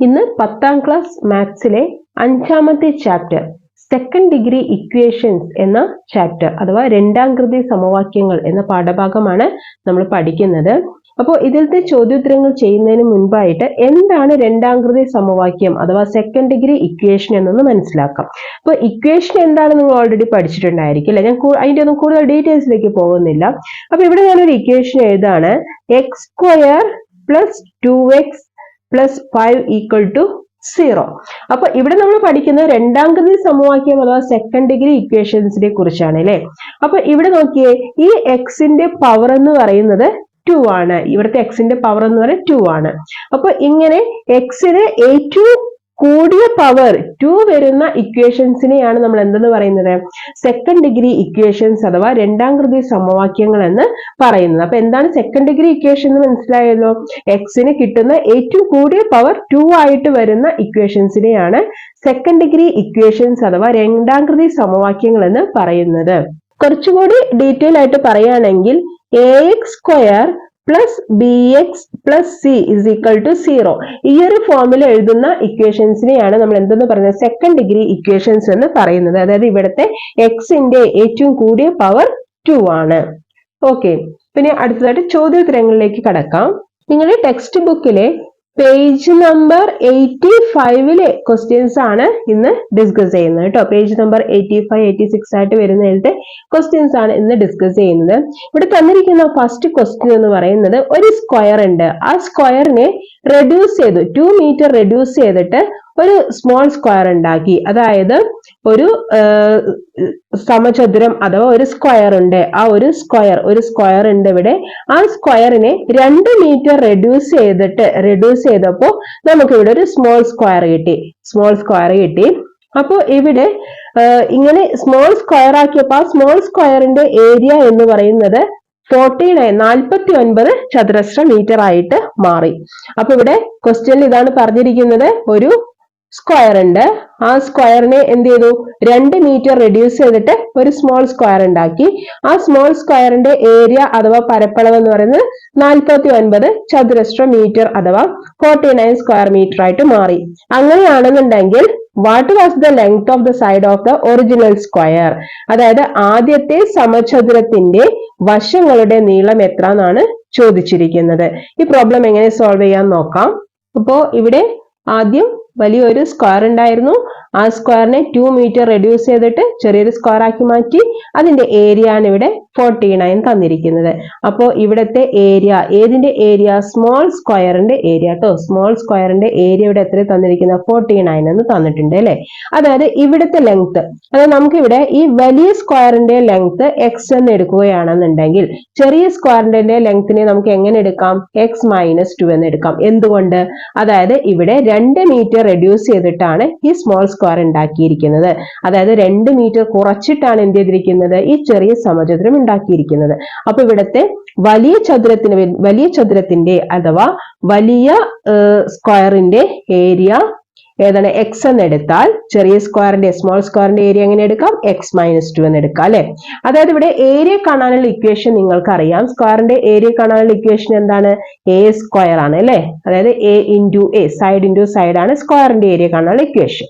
ഇന്ന് പത്താം ക്ലാസ് മാത്സിലെ അഞ്ചാമത്തെ ചാപ്റ്റർ സെക്കൻഡ് ഡിഗ്രി ഇക്വേഷൻസ് എന്ന ചാപ്റ്റർ അഥവാ രണ്ടാം കൃതി സമവാക്യങ്ങൾ എന്ന പാഠഭാഗമാണ് നമ്മൾ പഠിക്കുന്നത്. അപ്പോൾ ഇതിലത്തെ ചോദ്യോത്തരങ്ങൾ ചെയ്യുന്നതിന് മുൻപായിട്ട് എന്താണ് രണ്ടാം കൃതി സമവാക്യം അഥവാ സെക്കൻഡ് ഡിഗ്രി ഇക്വേഷൻ എന്നൊന്ന് മനസ്സിലാക്കാം. അപ്പോൾ ഇക്വേഷൻ എന്താണ് നിങ്ങൾ ഓൾറെഡി പഠിച്ചിട്ടുണ്ടായിരിക്കും അല്ലെ? ഞാൻ അതിന്റെ ഒന്നും കൂടുതൽ ഡീറ്റെയിൽസിലേക്ക് പോകുന്നില്ല. അപ്പോൾ ഇവിടെ ഞാനൊരു equation എഴുതാണ് x square plus two x plus five equal to zero അപ്പൊ ഇവിടെ നമ്മൾ പഠിക്കുന്നത് രണ്ടാം ഗതി സമവാക്യം അഥവാ സെക്കൻഡ് ഡിഗ്രി ഇക്വേഷൻസിനെ കുറിച്ചാണ് അല്ലെ? അപ്പൊ ഇവിടെ നോക്കിയേ ഈ എക്സിന്റെ പവർ എന്ന് പറയുന്നത് ടു ആണ്. ഇവിടുത്തെ എക്സിന്റെ പവർ എന്ന് പറയുന്നത് ടു ആണ്. അപ്പൊ ഇങ്ങനെ എക്സിന് ഏറ്റവും കൂടിയ പവർ ടു വരുന്ന ഇക്വേഷൻസിനെയാണ് നമ്മൾ എന്തെന്ന് പറയുന്നത്? സെക്കൻഡ് ഡിഗ്രി ഇക്വേഷൻസ് അഥവാ രണ്ടാം കൃതി സമവാക്യങ്ങൾ എന്ന് പറയുന്നത്. അപ്പൊ എന്താണ് സെക്കൻഡ് ഡിഗ്രി ഇക്വേഷൻ എന്ന് മനസ്സിലായല്ലോ? എക്സിന് കിട്ടുന്ന ഏറ്റവും കൂടിയ പവർ ടു ആയിട്ട് വരുന്ന ഇക്വേഷൻസിനെയാണ് സെക്കൻഡ് ഡിഗ്രി ഇക്വേഷൻസ് അഥവാ രണ്ടാം കൃതി സമവാക്യങ്ങൾ എന്ന് പറയുന്നത്. കുറച്ചുകൂടി ഡീറ്റെയിൽ ആയിട്ട് പറയുകയാണെങ്കിൽ a x square plus b x plus c is equal to zero ഈ ഒരു ഫോമിൽ എഴുതുന്ന ഇക്വേഷൻസിനെയാണ് നമ്മൾ എന്തെന്ന് പറയുന്നത്? സെക്കൻഡ് ഡിഗ്രി ഇക്വേഷൻസ് എന്ന് പറയുന്നത്. അതായത് ഇവിടുത്തെ എക്സിന്റെ ഏറ്റവും കൂടിയ പവർ ടു ആണ്. ഓക്കെ പിന്നെ അടുത്തതായിട്ട് ചോദ്യോത്തരങ്ങളിലേക്ക് കടക്കാം. നിങ്ങളുടെ ടെക്സ്റ്റ് ബുക്കിലെ പേജ് നമ്പർ എയ്റ്റി ഫൈവിലെ ക്വസ്റ്റ്യൻസ് ആണ് ഇന്ന് ഡിസ്കസ് ചെയ്യുന്നത് കേട്ടോ. Page number eighty five eighty six ആയിട്ട് വരുന്നതിലത്തെ ക്വസ്റ്റ്യൻസ് ആണ് ഇന്ന് ഡിസ്കസ് ചെയ്യുന്നത്. ഇവിടെ തന്നിരിക്കുന്ന ഫസ്റ്റ് ക്വസ്റ്റ്യൻ എന്ന് പറയുന്നത് ഒരു സ്ക്വയർ ഉണ്ട്. ആ സ്ക്വയറിനെ റെഡ്യൂസ് ചെയ്തു ടു മീറ്റർ റെഡ്യൂസ് ചെയ്തിട്ട് ഒരു സ്മോൾ സ്ക്വയർ ഉണ്ടാക്കി. അതായത് ഒരു സമചതുരം അഥവാ ഒരു സ്ക്വയർ ഉണ്ട്. ആ ഒരു സ്ക്വയർ ഒരു സ്ക്വയർ ഉണ്ട് ഇവിടെ. ആ സ്ക്വയറിനെ രണ്ട് മീറ്റർ റെഡ്യൂസ് ചെയ്തിട്ട് റെഡ്യൂസ് ചെയ്തപ്പോൾ നമുക്ക് ഇവിടെ ഒരു സ്മോൾ സ്ക്വയർ കിട്ടി. സ്മോൾ സ്ക്വയർ കിട്ടി. അപ്പോൾ ഇവിടെ ഇങ്ങനെ സ്മോൾ സ്ക്വയർ ആക്കിയപ്പോൾ ആ സ്മോൾ സ്ക്വയറിന്റെ ഏരിയ എന്ന് പറയുന്നത് ഫോർട്ടി നയൻ നാൽപ്പത്തി ഒൻപത് ചതുരശ്ര മീറ്റർ ആയിട്ട് മാറി. അപ്പൊ ഇവിടെ ക്വസ്റ്റ്യനിൽ ഇതാണ് പറഞ്ഞിരിക്കുന്നത്. ഒരു സ്ക്വയർ ഉണ്ട്. ആ സ്ക്വയറിനെ എന്ത് ചെയ്തു? രണ്ട് മീറ്റർ റെഡ്യൂസ് ചെയ്തിട്ട് ഒരു സ്മോൾ സ്ക്വയർ ഉണ്ടാക്കി. ആ സ്മോൾ സ്ക്വയറിന്റെ ഏരിയ അഥവാ പരപ്പളവ് എന്ന് പറയുന്നത് നാൽപ്പത്തി ചതുരശ്ര മീറ്റർ അഥവാ ഫോർട്ടി സ്ക്വയർ മീറ്റർ ആയിട്ട് മാറി. അങ്ങനെയാണെന്നുണ്ടെങ്കിൽ what was the length of the side of the original square അതായത് ആദ്യത്തെ സമചതുരത്തിന്റെ വശങ്ങളുടെ നീളം എത്ര എന്നാണ് ചോദിച്ചിരിക്കുന്നത്. ഈ പ്രോബ്ലം എങ്ങനെ സോൾവ് ചെയ്യാൻ നോക്കാം. അപ്പോ ഇവിടെ ആദ്യം വലിയൊരു സ്ക്വയർ ഉണ്ടായിരുന്നു. ആ സ്ക്വയറിനെ ടു മീറ്റർ റെഡ്യൂസ് ചെയ്തിട്ട് ചെറിയൊരു സ്ക്വയർ ആക്കി മാറ്റി. അതിന്റെ ഏരിയ ആണ് ഇവിടെ ഫോർട്ടി നയൻ തന്നിരിക്കുന്നത്. അപ്പോൾ ഇവിടുത്തെ ഏരിയ ഏതിന്റെ ഏരിയ സ്മോൾ സ്ക്വയറിന്റെ ഏരിയ കേട്ടോ സ്മോൾ സ്ക്വയറിന്റെ ഏരിയ ഇവിടെ എത്ര തന്നിരിക്കുന്നത്? ഫോർട്ടി നയൻ എന്ന് തന്നിട്ടുണ്ട് അല്ലെ? അതായത് ഇവിടുത്തെ ലെങ്ത് അതായത് നമുക്ക് ഇവിടെ ഈ വലിയ സ്ക്വയറിന്റെ ലെങ്ത് എക്സ് എന്ന് എടുക്കുകയാണെന്നുണ്ടെങ്കിൽ ചെറിയ സ്ക്വയറിന്റെ ലെങ്ത്തിനെ നമുക്ക് എങ്ങനെ എടുക്കാം? എക്സ് മൈനസ് ടു എന്ന് എടുക്കാം. എന്തുകൊണ്ട്? അതായത് ഇവിടെ രണ്ട് മീറ്റർ റെഡ്യൂസ് ചെയ്തിട്ടാണ് ഈ സ്മോൾ സ്ക്വയർ ഉണ്ടാക്കിയിരിക്കുന്നത്. അതായത് രണ്ട് മീറ്റർ കുറച്ചിട്ടാണ് എന്ത് ചെയ്തിരിക്കുന്നത്? ഈ ചെറിയ സമചതുരം ഉണ്ടാക്കിയിരിക്കുന്നത്. അപ്പൊ ഇവിടുത്തെ വലിയ ചതുരത്തിന് വലിയ ചതുരത്തിന്റെ അഥവാ വലിയ സ്ക്വയറിന്റെ ഏരിയ ഏതാണ് എക്സ് എന്ന് എടുത്താൽ ചെറിയ സ്ക്വയറിന്റെ സ്മോൾ സ്ക്വയറിന്റെ ഏരിയ എങ്ങനെ എടുക്കാം? എക്സ് മൈനസ് ടു എന്ന് എടുക്കാം അല്ലെ? അതായത് ഇവിടെ ഏരിയ കാണാനുള്ള ഇക്വേഷൻ നിങ്ങൾക്ക് അറിയാം സ്ക്വയറിന്റെ ഏരിയ കാണാനുള്ള ഇക്വേഷൻ എന്താണ്? എ സ്ക്വയർ ആണ് അല്ലെ? അതായത് a into a side into side ആണ് സ്ക്വയറിന്റെ ഏരിയ കാണാനുള്ള ഇക്വേഷൻ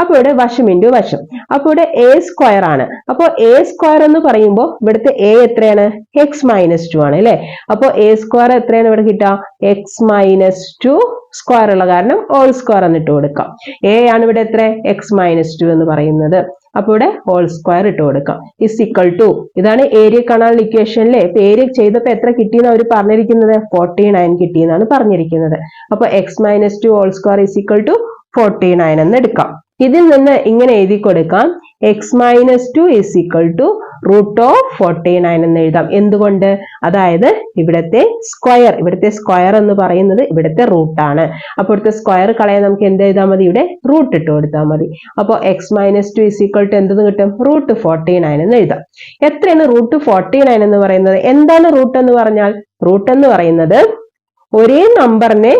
അപ്പൊ ഇവിടെ വശം ഇന്റു വശം. അപ്പൊ ഇവിടെ എ സ്ക്വയർ ആണ്. അപ്പോൾ എ സ്ക്വയർ എന്ന് പറയുമ്പോൾ ഇവിടുത്തെ എ എത്രയാണ്? എക്സ് മൈനസ് ടു ആണ് അല്ലേ? അപ്പോൾ എ സ്ക്വയർ എത്രയാണ് ഇവിടെ കിട്ടുക? എക്സ് മൈനസ് ടു സ്ക്വയർ ഉള്ള കാരണം ഓൾ സ്ക്വയർ എന്നിട്ട് കൊടുക്കാം. എ ആണ് ഇവിടെ എത്ര? എക്സ് മൈനസ് ടു എന്ന് പറയുന്നത്. അപ്പൊ ഇവിടെ ഹോൾ സ്ക്വയർ ഇട്ട് കൊടുക്കാം. ഇസ് ഇക്വൽ ടു ഇതാണ് ഏരിയ കണാൽ ഇക്വേഷൻ അല്ലേ ഇപ്പൊ ഏരിയ ചെയ്തപ്പോ എത്ര കിട്ടിയെന്ന് അവർ പറഞ്ഞിരിക്കുന്നത്? ഫോർട്ടി നയൻ കിട്ടിയെന്നാണ് പറഞ്ഞിരിക്കുന്നത്. അപ്പൊ x minus two whole square is equal to forty nine എന്ന് എടുക്കാം. ഇതിൽ നിന്ന് ഇങ്ങനെ എഴുതി കൊടുക്കാം. X minus two is equal to root of forty nine എന്ന് എഴുതാം. എന്തുകൊണ്ട്? അതായത് ഇവിടുത്തെ സ്ക്വയർ ഇവിടുത്തെ സ്ക്വയർ എന്ന് പറയുന്നത് ഇവിടുത്തെ റൂട്ടാണ് അപ്പോൾ ഇവിടുത്തെ സ്ക്വയർ കളയാൻ നമുക്ക് എന്ത് എഴുതാൽ മതി? ഇവിടെ റൂട്ട് ഇട്ട് കൊടുത്താൽ മതി. അപ്പോൾ x minus two is equal to എന്തെന്ന് കിട്ടും? റൂട്ട് ഫോർട്ടി നയൻ എന്ന് എഴുതാം. എത്രയാണ് റൂട്ട് ഫോർട്ടി നയൻ എന്ന് പറയുന്നത്? എന്താണ് റൂട്ട് എന്ന് പറഞ്ഞാൽ? റൂട്ട് എന്ന് പറയുന്നത് ഒരേ നമ്പറിനെ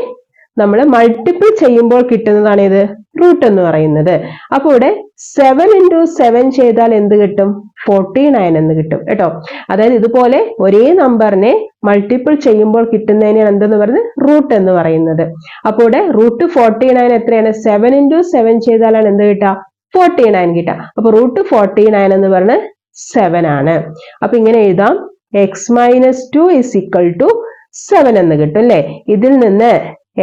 നമ്മൾ മൾട്ടിപ്പിൾ ചെയ്യുമ്പോൾ കിട്ടുന്നതാണ് ഇത് റൂട്ട് എന്ന് പറയുന്നത്. അപ്പൊ ഇവിടെ സെവൻ ഇന്റു സെവൻ ചെയ്താൽ എന്ത് കിട്ടും? ഫോർട്ടി നയൻ എന്ന് കിട്ടും കേട്ടോ. അതായത് ഇതുപോലെ ഒരേ നമ്പറിനെ മൾട്ടിപ്പിൾ ചെയ്യുമ്പോൾ കിട്ടുന്നതിനാണ് എന്തെന്ന് പറയുന്നത് റൂട്ട് എന്ന് പറയുന്നത്. അപ്പോൾ ഇവിടെ റൂട്ട് ഫോർട്ടി നയൻ എത്രയാണ്? സെവൻ ഇന്റു സെവൻ ചെയ്താലാണ് എന്ത് കിട്ടുക? ഫോർട്ടി നയൻ കിട്ടുക. അപ്പൊ റൂട്ട് ഫോർട്ടി നയൻ എന്ന് പറയുന്നത് സെവൻ ആണ്. അപ്പൊ ഇങ്ങനെ എഴുതാം. X minus two is equal to seven എന്ന് കിട്ടും അല്ലെ? ഇതിൽ നിന്ന്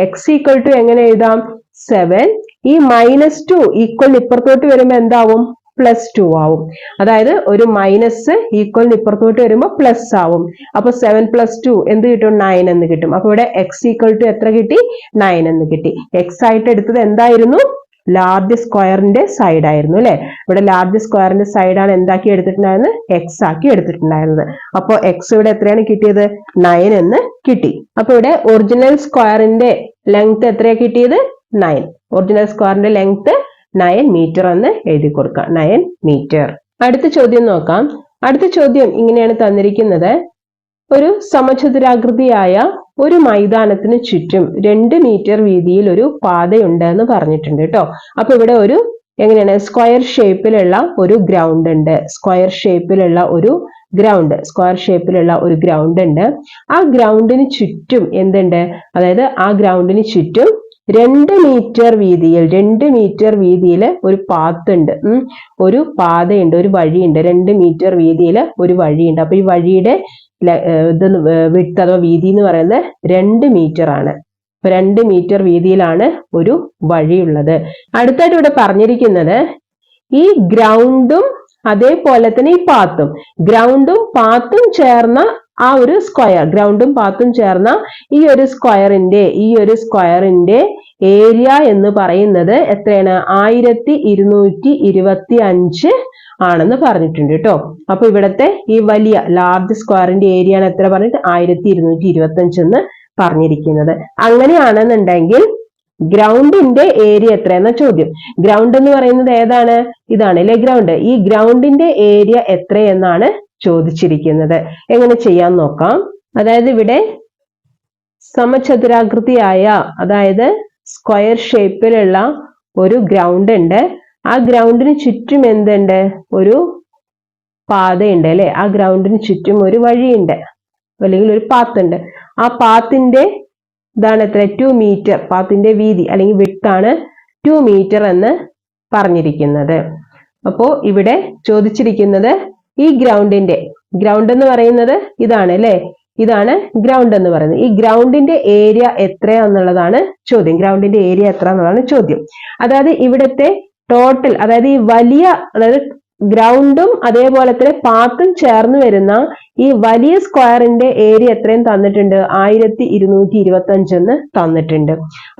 എക്സ് ഈക്വൽ ടു എങ്ങനെ എഴുതാം? സെവൻ ഈ മൈനസ് ടു ഈക്വൽ ഇപ്പുറത്തോട്ട് വരുമ്പോൾ എന്താവും? പ്ലസ് ടു ആവും. അതായത് ഒരു മൈനസ് ഈക്വൽ ഇപ്പുറത്തോട്ട് വരുമ്പോൾ പ്ലസ് ആവും. അപ്പൊ സെവൻ പ്ലസ് ടു എന്ത് കിട്ടും? നയൻ എന്ന് കിട്ടും. അപ്പൊ ഇവിടെ എക്സ് ഈക്വൽ ടു എത്ര കിട്ടി? നയൻ എന്ന് കിട്ടി. എക്സ് ആയിട്ട് എടുത്തത് എന്തായിരുന്നു? ലാർജ് സ്ക്വയറിന്റെ സൈഡ് ആയിരുന്നു അല്ലെ? ഇവിടെ ലാർജ് സ്ക്വയറിന്റെ സൈഡാണ് എന്താക്കി എടുത്തിട്ടുണ്ടായിരുന്നത്? എക്സ് ആക്കി എടുത്തിട്ടുണ്ടായിരുന്നത്. അപ്പൊ എക്സ് ഇവിടെ എത്രയാണ് കിട്ടിയത്? നയൻ എന്ന് കിട്ടി. അപ്പൊ ഇവിടെ ഒറിജിനൽ സ്ക്വയറിന്റെ ലെങ്ത് എത്രയാണ് കിട്ടിയത്? നയൻ ഒറിജിനൽ സ്ക്വയറിന്റെ ലെങ്ത് നയൻ മീറ്റർ എന്ന് എഴുതി കൊടുക്കാം. നയൻ മീറ്റർ അടുത്ത ചോദ്യം നോക്കാം. അടുത്ത ചോദ്യം ഇങ്ങനെയാണ് തന്നിരിക്കുന്നത്. ഒരു സമചതുരാകൃതിയായ ഒരു മൈതാനത്തിന് ചുറ്റും രണ്ട് മീറ്റർ വീതിയിൽ ഒരു പാതയുണ്ട് എന്ന് പറഞ്ഞിട്ടുണ്ട് കേട്ടോ അപ്പൊ ഇവിടെ ഒരു എങ്ങനെയാണ്? സ്ക്വയർ ഷേപ്പിലുള്ള ഒരു ഗ്രൗണ്ട് ഉണ്ട്. സ്ക്വയർ ഷേപ്പിലുള്ള ഒരു ഗ്രൗണ്ട്. സ്ക്വയർ ഷേപ്പിലുള്ള ഒരു ഗ്രൗണ്ട് ഉണ്ട്. ആ ഗ്രൗണ്ടിന് ചുറ്റും എന്തുണ്ട്? അതായത് ആ ഗ്രൗണ്ടിന് ചുറ്റും രണ്ട് മീറ്റർ വീതിയിൽ രണ്ട് മീറ്റർ വീതിയിൽ ഒരു പാത്ത് ഉണ്ട്. ഒരു പാതയുണ്ട് ഒരു വഴിയുണ്ട്. രണ്ട് മീറ്റർ വീതിയിൽ ഒരു വഴിയുണ്ട്. അപ്പൊ ഈ വഴിയുടെ ഇത് വിട്ട് അഥവാ വീതി എന്ന് പറയുന്നത് രണ്ട് മീറ്റർ ആണ്. അപ്പൊ രണ്ട് മീറ്റർ വീതിയിലാണ് ഒരു വഴിയുള്ളത്. അടുത്തായിട്ട് ഇവിടെ പറഞ്ഞിരിക്കുന്നത് ഈ ഗ്രൗണ്ടും അതേപോലെ തന്നെ ഈ പാത്തും. ഗ്രൗണ്ടും പാത്തും ചേർന്ന ആ ഒരു സ്ക്വയർ ഗ്രൗണ്ടും പാത്തും ചേർന്ന ഈ ഒരു സ്ക്വയറിന്റെ ഈ ഒരു സ്ക്വയറിന്റെ ഏരിയ എന്ന് പറയുന്നത് എത്രയാണ്? ആയിരത്തി ഇരുന്നൂറ്റി ഇരുപത്തി അഞ്ച് ആണെന്ന് പറഞ്ഞിട്ടുണ്ട് കേട്ടോ അപ്പൊ ഇവിടത്തെ ഈ വലിയ ലാർജ് സ്ക്വയറിന്റെ ഏരിയ ആണ് എത്ര പറഞ്ഞിട്ട്? ആയിരത്തി ഇരുന്നൂറ്റി ഇരുപത്തി അഞ്ച് എന്ന് പറഞ്ഞിരിക്കുന്നത്. അങ്ങനെയാണെന്നുണ്ടെങ്കിൽ ഗ്രൗണ്ടിന്റെ ഏരിയ എത്രയെന്ന ചോദ്യം. ഗ്രൗണ്ട് എന്ന് പറയുന്നത് ഏതാണ്? ഇതാണ് അല്ലെ ഗ്രൗണ്ട് ഈ ഗ്രൗണ്ടിന്റെ ഏരിയ എത്രയെന്നാണ് ചോദിച്ചിരിക്കുന്നത്. എങ്ങനെ ചെയ്യാൻ നോക്കാം. അതായത് ഇവിടെ സമചതുരാകൃതിയായ അതായത് സ്ക്വയർ ഷേപ്പിലുള്ള ഒരു ഗ്രൗണ്ട് ഉണ്ട്. ആ ഗ്രൗണ്ടിന് ചുറ്റും എന്തുണ്ട്? ഒരു പാതയുണ്ട് അല്ലെ? ആ ഗ്രൗണ്ടിന് ചുറ്റും ഒരു വഴിയുണ്ട്. അല്ലെങ്കിൽ ഒരു പാത്തുണ്ട്. ആ പാത്തിന്റെ ഇതാണ് എത്ര? ടു മീറ്റർ പാത്തിന്റെ വീതി അല്ലെങ്കിൽ വിട്ടാണ് ടു മീറ്റർ എന്ന് പറഞ്ഞിരിക്കുന്നത്. അപ്പോ ഇവിടെ ചോദിച്ചിരിക്കുന്നത് ഈ ഗ്രൗണ്ടിന്റെ ഗ്രൗണ്ട് എന്ന് പറയുന്നത് ഇതാണ് അല്ലെ? ഇതാണ് ഗ്രൗണ്ട് എന്ന് പറയുന്നത്. ഈ ഗ്രൗണ്ടിന്റെ ഏരിയ എത്രയാന്നുള്ളതാണ് ചോദ്യം. ഗ്രൗണ്ടിന്റെ ഏരിയ എത്ര എന്നുള്ളതാണ് ചോദ്യം. അതായത് ഇവിടുത്തെ ടോട്ടൽ അതായത് ഈ വലിയ അതായത് ഗ്രൗണ്ടും അതേപോലെ തന്നെ പാത്തും ചേർന്ന് വരുന്ന ഈ വലിയ സ്ക്വയറിന്റെ ഏരിയ എത്രയും തന്നിട്ടുണ്ട്? ആയിരത്തി ഇരുന്നൂറ്റി ഇരുപത്തി അഞ്ചെന്ന് തന്നിട്ടുണ്ട്.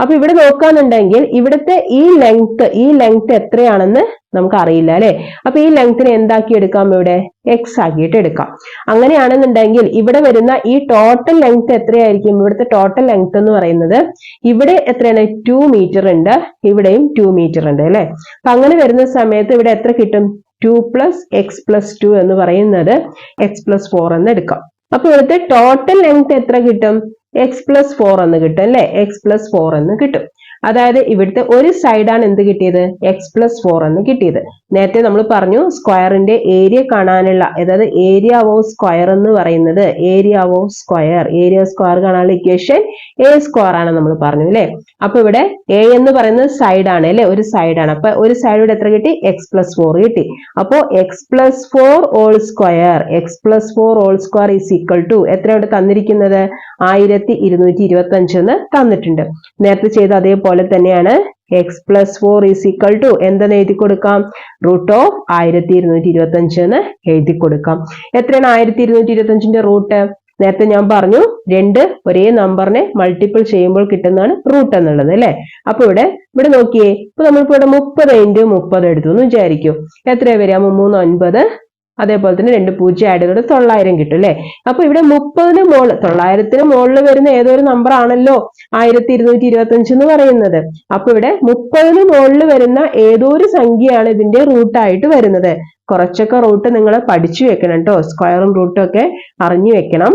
അപ്പൊ ഇവിടെ നോക്കാന്നുണ്ടെങ്കിൽ ഇവിടുത്തെ ഈ ലെങ്ത് ഈ ലെങ്ത് എത്രയാണെന്ന് നമുക്ക് അറിയില്ല അല്ലെ? അപ്പൊ ഈ ലെങ്തിനെ എന്താക്കി എടുക്കാം ഇവിടെ? എക്സ് ആക്കിയിട്ട് എടുക്കാം. അങ്ങനെയാണെന്നുണ്ടെങ്കിൽ ഇവിടെ വരുന്ന ഈ ടോട്ടൽ ലെങ്ത് എത്രയായിരിക്കും? ഇവിടുത്തെ ടോട്ടൽ ലെങ്ത് എന്ന് പറയുന്നത് ഇവിടെ എത്രയാണ്? ടു മീറ്റർ ഉണ്ട്. ഇവിടെയും ടു മീറ്റർ ഉണ്ട് അല്ലെ? അപ്പൊ അങ്ങനെ വരുന്ന സമയത്ത് ഇവിടെ എത്ര കിട്ടും? Two plus x plus two എന്ന് പറയുന്നത് എക്സ് പ്ലസ് ഫോർ എന്ന് എടുക്കാം. അപ്പൊ ഇവിടുത്തെ ടോട്ടൽ ലെങ്ത് എത്ര കിട്ടും? എക്സ് പ്ലസ് ഫോർ എന്ന് കിട്ടും അല്ലെ? എക്സ് പ്ലസ് ഫോർ എന്ന് കിട്ടും. അതായത് ഇവിടുത്തെ ഒരു സൈഡാണ് എന്ത് കിട്ടിയത്? എക്സ് പ്ലസ് ഫോർ എന്ന് കിട്ടിയത്. നേരത്തെ നമ്മൾ പറഞ്ഞു സ്ക്വയറിന്റെ ഏരിയ കാണാനുള്ള അതായത് ഏരിയ ഓഫ് സ്ക്വയർ എന്ന് പറയുന്നത് area of square area square കാണാനുള്ള ഇക്വേഷൻ എ സ്ക്വയർ ആണ് നമ്മൾ പറഞ്ഞു അല്ലെ? അപ്പൊ ഇവിടെ എ എന്ന് പറയുന്നത് സൈഡ് ആണ് അല്ലെ? ഒരു സൈഡ് ആണ്. അപ്പൊ ഒരു സൈഡ് ഇവിടെ എത്ര കിട്ടി? എക്സ് പ്ലസ് ഫോർ കിട്ടി. അപ്പോ x plus four all square x plus four all square is equal to എത്ര ഇവിടെ തന്നിരിക്കുന്നത്? ആയിരത്തി ഇരുന്നൂറ്റി ഇരുപത്തി അഞ്ച് എന്ന് തന്നിട്ടുണ്ട്. നേരത്തെ ചെയ്ത അതേപോലെ തന്നെയാണ്. X plus four is equal to എന്തെന്ന് എഴുതി കൊടുക്കാം? റൂട്ട് ഓഫ് ആയിരത്തി ഇരുന്നൂറ്റി ഇരുപത്തി അഞ്ച് എന്ന് എഴുതി കൊടുക്കാം. എത്രയാണ് ആയിരത്തി ഇരുന്നൂറ്റി ഇരുപത്തി അഞ്ചിന്റെ റൂട്ട് നേരത്തെ ഞാൻ പറഞ്ഞു രണ്ട് ഒരേ നമ്പറിനെ മൾട്ടിപ്പിൾ ചെയ്യുമ്പോൾ കിട്ടുന്നതാണ് റൂട്ട് എന്നുള്ളത് അല്ലെ? അപ്പൊ ഇവിടെ ഇവിടെ നോക്കിയേ ഇപ്പൊ നമ്മളിപ്പോ ഇവിടെ മുപ്പത് ഇന്റു മുപ്പത് എടുത്തു എന്ന് വിചാരിക്കൂ. എത്രയാ വരിക? മൂന്ന് ഒൻപത് അതേപോലെ തന്നെ രണ്ട് പൂജ്യം ആഡ് ചെയ്ത് തൊള്ളായിരം കിട്ടും അല്ലെ? അപ്പൊ ഇവിടെ മുപ്പതിന് മോൾ തൊള്ളായിരത്തിന് മുകളിൽ വരുന്ന ഏതൊരു നമ്പർ ആണല്ലോ? ആയിരത്തി ഇരുന്നൂറ്റി ഇരുപത്തി അഞ്ച് എന്ന് പറയുന്നത്. അപ്പൊ ഇവിടെ മുപ്പതിന് മുകളിൽ വരുന്ന ഏതോ ഒരു സംഖ്യയാണ് ഇതിന്റെ റൂട്ടായിട്ട് വരുന്നത്? കുറച്ചൊക്കെ റൂട്ട് നിങ്ങൾ പഠിച്ചു വെക്കണം കേട്ടോ സ്ക്വയറും റൂട്ടും ഒക്കെ അറിഞ്ഞു വെക്കണം.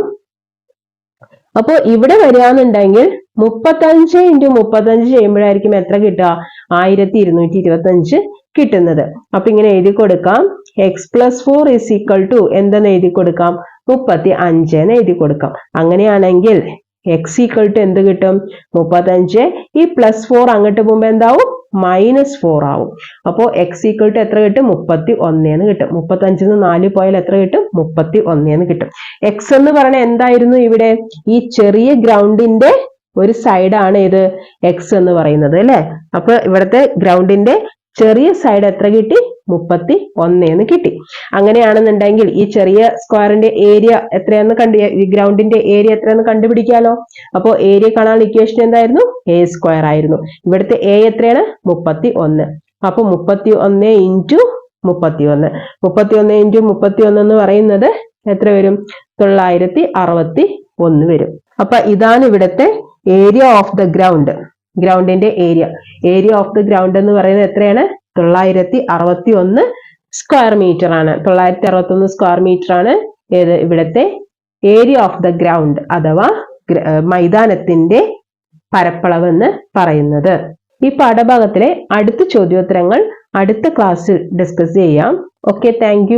അപ്പോൾ ഇവിടെ വരികയാണെന്നുണ്ടെങ്കിൽ മുപ്പത്തഞ്ച് ഇന്റു മുപ്പത്തഞ്ച് ചെയ്യുമ്പോഴായിരിക്കും എത്ര കിട്ടുക? ആയിരത്തി ഇരുന്നൂറ്റി ഇരുപത്തി അഞ്ച് കിട്ടുന്നത്. അപ്പൊ ഇങ്ങനെ എഴുതി കൊടുക്കാം. X plus four is equal to എന്തെന്ന് എഴുതി കൊടുക്കാം? മുപ്പത്തി അഞ്ച് എന്ന് എഴുതി കൊടുക്കാം. അങ്ങനെയാണെങ്കിൽ എക്സ് ഈക്വൽ ടു എന്ത് കിട്ടും? മുപ്പത്തഞ്ച് ഈ പ്ലസ് ഫോർ അങ്ങോട്ട് പോകുമ്പോൾ എന്താവും? മൈനസ് ഫോർ ആവും. അപ്പോൾ എക്സ് ഈക്വൽ ടു എത്ര കിട്ടും? മുപ്പത്തി ഒന്നേന്ന് കിട്ടും. മുപ്പത്തഞ്ചിൽ നിന്ന് നാല് പോയാൽ എത്ര കിട്ടും? മുപ്പത്തി ഒന്നേന്ന് കിട്ടും. എക്സ് എന്ന് പറഞ്ഞ എന്തായിരുന്നു ഇവിടെ? ഈ ചെറിയ ഗ്രൗണ്ടിന്റെ ഒരു സൈഡാണ് ഇത്. എക്സ് എന്ന് പറയുന്നത് അല്ലെ? അപ്പൊ ഇവിടുത്തെ ഗ്രൗണ്ടിന്റെ ചെറിയ സൈഡ് എത്ര കിട്ടി? മുപ്പത്തി ഒന്നേന്ന് കിട്ടി. അങ്ങനെയാണെന്നുണ്ടെങ്കിൽ ഈ ചെറിയ സ്ക്വയറിന്റെ ഏരിയ എത്രയാന്ന് കണ്ടു ഈ ഗ്രൗണ്ടിന്റെ ഏരിയ എത്രയാന്ന് കണ്ടുപിടിക്കാലോ. അപ്പോൾ ഏരിയ കാണാനുള്ള ഇക്വേഷൻ എന്തായിരുന്നു? എ സ്ക്വയർ ആയിരുന്നു. ഇവിടുത്തെ എ എത്രയാണ്? മുപ്പത്തി ഒന്ന് അപ്പൊ മുപ്പത്തി ഒന്ന് ഇന്റു മുപ്പത്തി ഒന്ന് മുപ്പത്തി ഒന്ന് ഇന്റു മുപ്പത്തി ഒന്ന് എന്ന് പറയുന്നത് എത്ര വരും? തൊള്ളായിരത്തി അറുപത്തി ഒന്ന് വരും. അപ്പൊ ഇതാണ് ഇവിടുത്തെ area of the ground ഗ്രൗണ്ടിന്റെ area area of the ground എന്ന് പറയുന്നത് എത്രയാണ്? തൊള്ളായിരത്തി അറുപത്തി ഒന്ന് സ്ക്വയർ മീറ്റർ ആണ്. തൊള്ളായിരത്തി അറുപത്തി ഒന്ന് സ്ക്വയർ മീറ്റർ ആണ് ഏത് ഇവിടുത്തെ ഏരിയ ഓഫ് ദ ഗ്രൗണ്ട് അഥവാ മൈതാനത്തിന്റെ പരപ്പളവ് എന്ന് പറയുന്നത്. ഈ പാഠഭാഗത്തിലെ അടുത്ത ചോദ്യോത്തരങ്ങൾ അടുത്ത ക്ലാസ്സിൽ ഡിസ്കസ് ചെയ്യാം. Okay thank